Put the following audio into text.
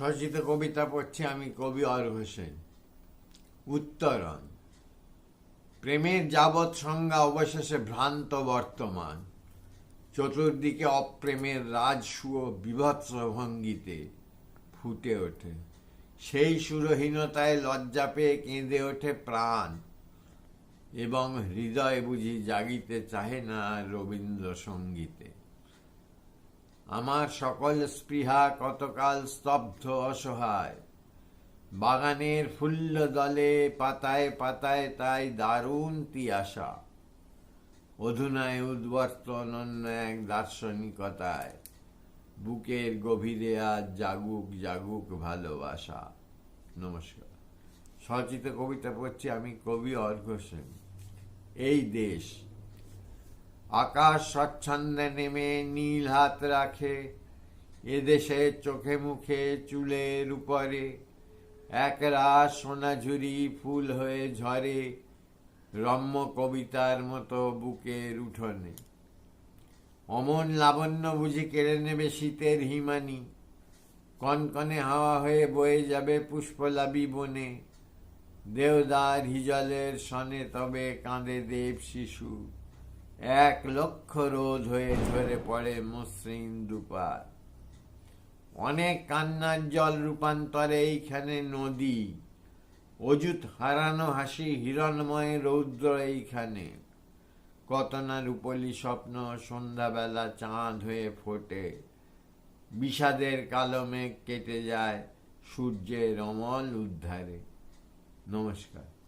স্বরচিত কবিতা পড়ছি আমি কবি অর হোসেন। উত্তরণ। প্রেমের যাবৎ সংজ্ঞা অবশেষে ভ্রান্ত বর্তমান। চতুর্দিকে অপ্রেমের রাজসুয় বিভৎস ভঙ্গিতে ফুটে ওঠে। সেই সুরহীনতায় লজ্জা পেয়ে কেঁদে ওঠে প্রাণ। এবং হৃদয় বুঝি জাগিতে চাহে না রবীন্দ্রসঙ্গীতে। আমার সকল স্পৃহা কতকাল স্তব্ধ অসহায়। বাগানের ফুল্ল দলে পাতায় পাতায় তাই দারুণ তিয়াসা। অধুনায় উদ্বর্তন অন্য এক দার্শনিকতায়। বুকের গভীরে আজ জাগুক জাগুক ভালোবাসা। নমস্কার। সচিত কবিতা পড়ছি আমি কবি অর্ঘ সেন। এই দেশ আকাশ স্বচ্ছন্দে নেমে নীল হাত রাখে, এদেশে চোখে মুখে চুলের উপরে। একরাশ সোনাঝুরি ফুল হয়ে ঝরে রম্য কবিতার মতো বুকের উঠোনে। অমন লাবণ্য বুঝি কেড়ে নেবে শীতের হিমানি। কনকনে হাওয়া হয়ে বয়ে যাবে পুষ্পলাবী বনে। দেওদার হিজলের সনে তবে কাঁদে দেব শিশু। এক লক্ষ রোদ হয়ে ঝরে পড়ে মসৃণ দুপার অনেক কান্নার জল রূপান্তরে এইখানে নদী। অযুত হারানো হাসি হিরণময় রৌদ্র এইখানে। কত না রূপলি স্বপ্ন সন্ধ্যাবেলা চাঁদ হয়ে ফোটে। বিষাদের কালো মেঘ কেটে যায় সূর্যের অমল উদ্ধারে। নমস্কার।